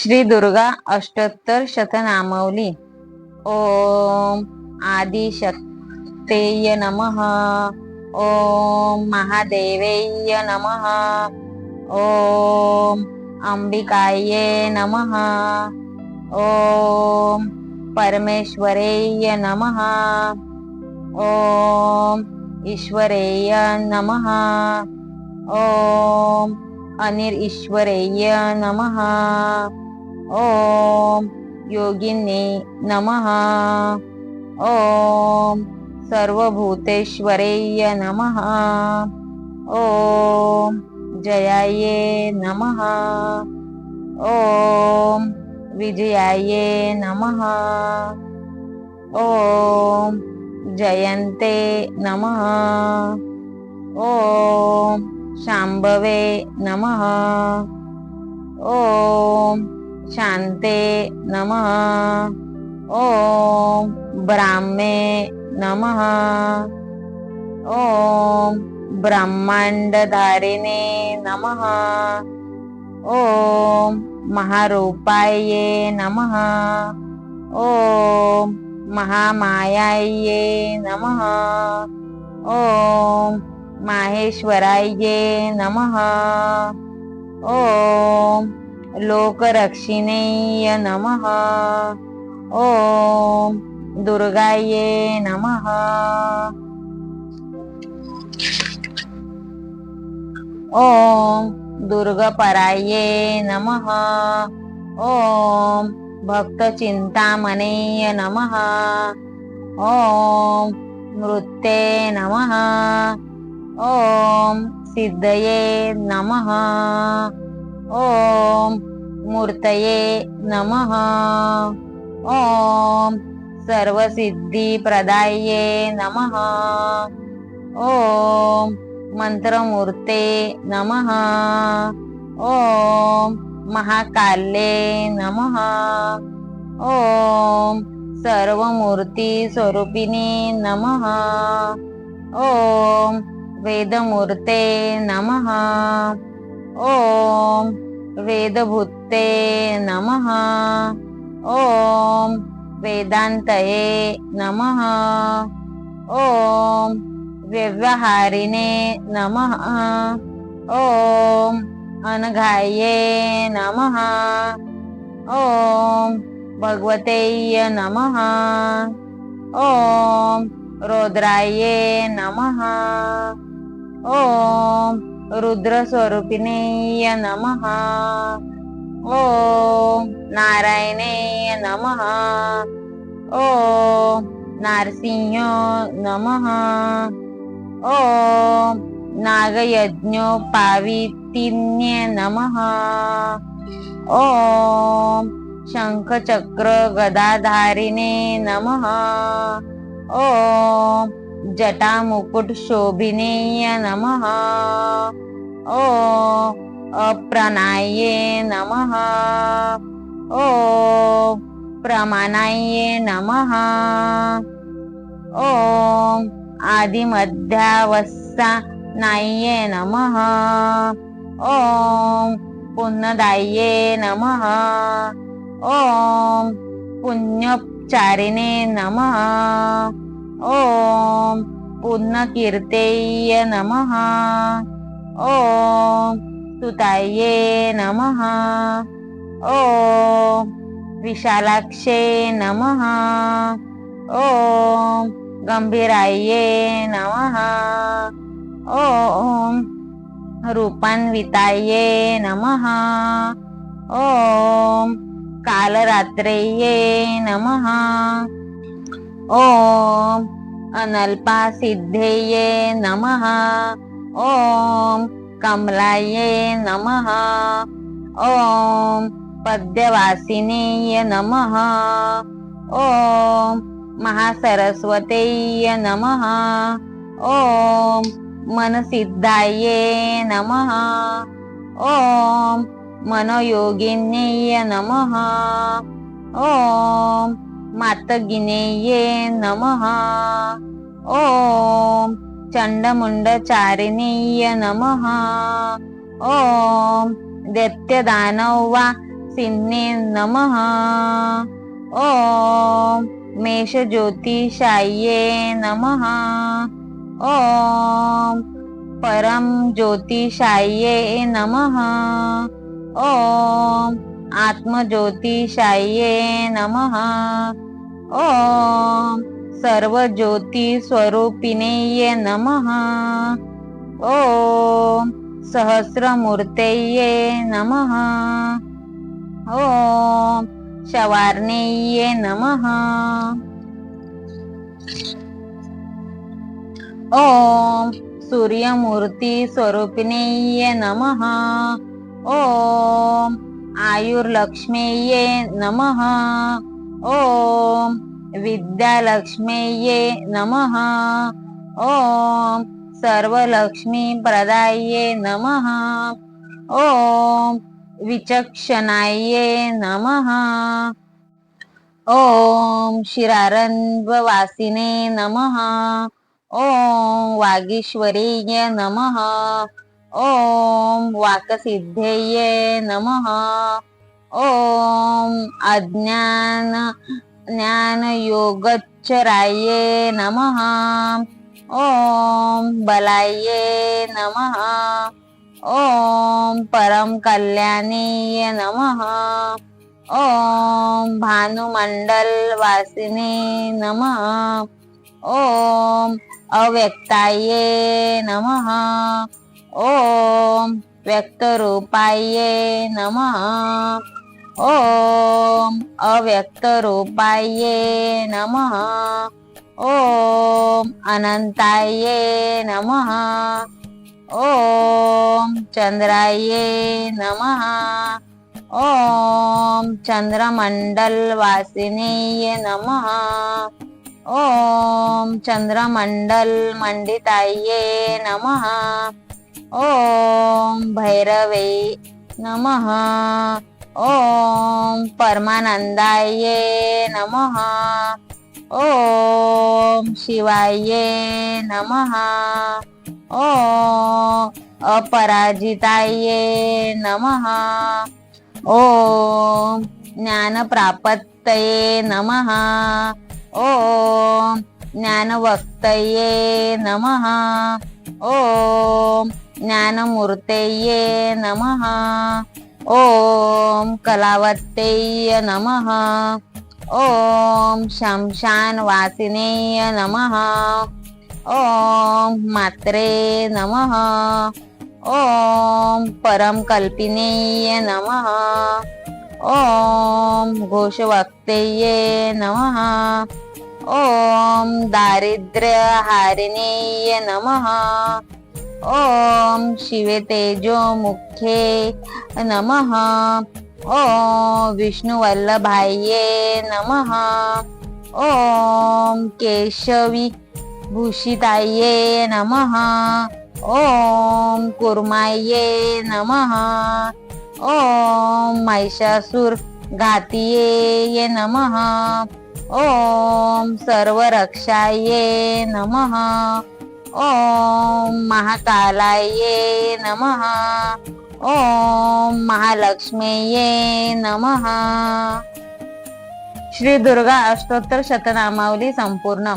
श्री दुर्गा अष्टोत्तर शतनामवली ओम आदिशक्तेय नमः। ओम महादेवेय नमः। ओम अंबिकाये नमः। ओम परमेश्वरेय नमः। ओम ईश्वरेय नमः। ओम अनिर ईश्वरेय नमः। ओम योगिने नमः। ओम सर्वभूतेश्वरेय नमः। ओम जयाये नमः। ओम विजयाये नमः। ओम जयन्ते नमः। ओम शांभवे नमः। ओम शांते नमः। ओम ब्राह्मे नमः। ओम ब्रह्मांडधारिणे नमः। ओम महारूपाये नमः। ओम महामायाये नमः। ओम माहेश्वराये नमः। ओम लोकरक्षिणेय नमः। ओम दुर्गाये नमः। ओम दुर्गपराये नमः। ओम भक्तचिंतामणेय नमः। ओम मृत्ये नमः। ओम सिद्धये नमः। ओम मूर्तये नमः। ओम सर्वसिद्धिप्रदाये नमः। ओम मंत्रमूर्ते नमः। ओम महाकाले नमः। ओम सर्वमूर्ती स्वरूपिणी नमः। ओम वेदमूर्ते नमः। ओम वेदभूते नमः। ओम वेदांतये नमः। ओम व्यवहारिणे नमः। ओम अनघाये नमः। ओम भगवतेय नमः। ओम रुद्राये नमः। ओम रुद्रस्वरूपिणेय नमः। ओम नारायणेय नमः। ओम नारसिंह नमः। ओम नागयज्ञोपावितिन्य नमः। ओम शंखचक्र गदाधारिणे नमः। ओम जटामुकुट शोभिनेय नमः। ओम अप्राणाये नमः। ओम प्रमाणाये नमः। ओम आदिमध्यावस्सा नाये नमः। ओम पुन्नदाये नमः। ओम पुण्यचारिणे नमः। ओम पुण्यकीर्तेय नमः। ओम सुताये नमः। ओम विशालाक्षे नमः। ओम गंभीराये नमः। ओम रूपान्विताये नमः। ओम कालरात्रेये नमः। ओम अनल्पा सिद्धेये नमः। ओम कमलाये नमः ओम पद्यवासिनीय नमः ओम महासरस्वतेय नमः ओम मनसिद्धाये नमः ओम मनोयोगिन्यय नमः ओम मातगिनेये नमः ओम चंडमुंडचारिणीय नमः। ओम दैत्यदानव वा सिन्ने नमः। ॐ मेषज्योतिषाये नमः। ॐ परम ज्योतिषाये नमः। ॐ आत्मज्योतिषाये नमः। ॐ सर्वज्योतिस्वरूपिणे नमः। ॐ सहस्रमूर्तये नमः। ॐ शवार्णेये नमः। ॐ सूर्यमूर्ती स्वरूपिणे नमः। ॐ आयुर्लक्ष्मीये नमः। ॐ विद्यालक्ष्मीये नमः। ॐ सर्वलक्ष्मीप्रदाये नमः। ॐ विचक्षणाये नमः। ॐ शिरारन्ध्रवासिने नमः। ॐ वागीश्वरीय नमः। ॐ वाकसिद्धये नमः। ॐ अज्ञान ज्ञानयोगच्चराये नमः। ॐ बलाये नमः। ॐ परम कल्याणीय नमः। ॐ भानुमण्डल वासिने नमः। ॐ अव्यक्ताये नमः। ॐ व्यक्तरूपाय नमः। ॐ अव्यक्तरूपाये नमः। ॐ अनन्ताये नमः। ॐ चन्द्राये नमः। ॐ चन्द्रमण्डलवासिने नमः। ॐ चन्द्रमण्डलमण्डिताये नमः। ॐ भैरवे नमः। ॐ परमानन्दाये नमः। ॐ शिवाये नमः। ॐ अपराजिताये नमः। ॐ ज्ञानप्रापत्तये नमः। ॐ ज्ञानवक्तये नमः। ॐ ज्ञानमूर्तये नमः। ॐ कलावत्तय नमः। ॐ शमशानवासिनेय नमः। ॐ मात्रे नमः। ॐ परमकल्पिनेय नमः। ॐ घोषवक्तये नमः। ॐ दारिद्र्यहारिणेय नमः। ॐ शिवे तेजोमुखे नमः। ॐ विष्णुवल्लभाये नमः। ॐ केशवी भूषिताये नमः। ॐ कुर्माये नमः। ॐ महिषासुर घातिये नमः। ॐ सर्वरक्षाये नमः। ओम महाकालाये नमः। ओम महालक्ष्मीये नमः। श्री दुर्गा अष्टोत्तर शतनामावली संपूर्ण।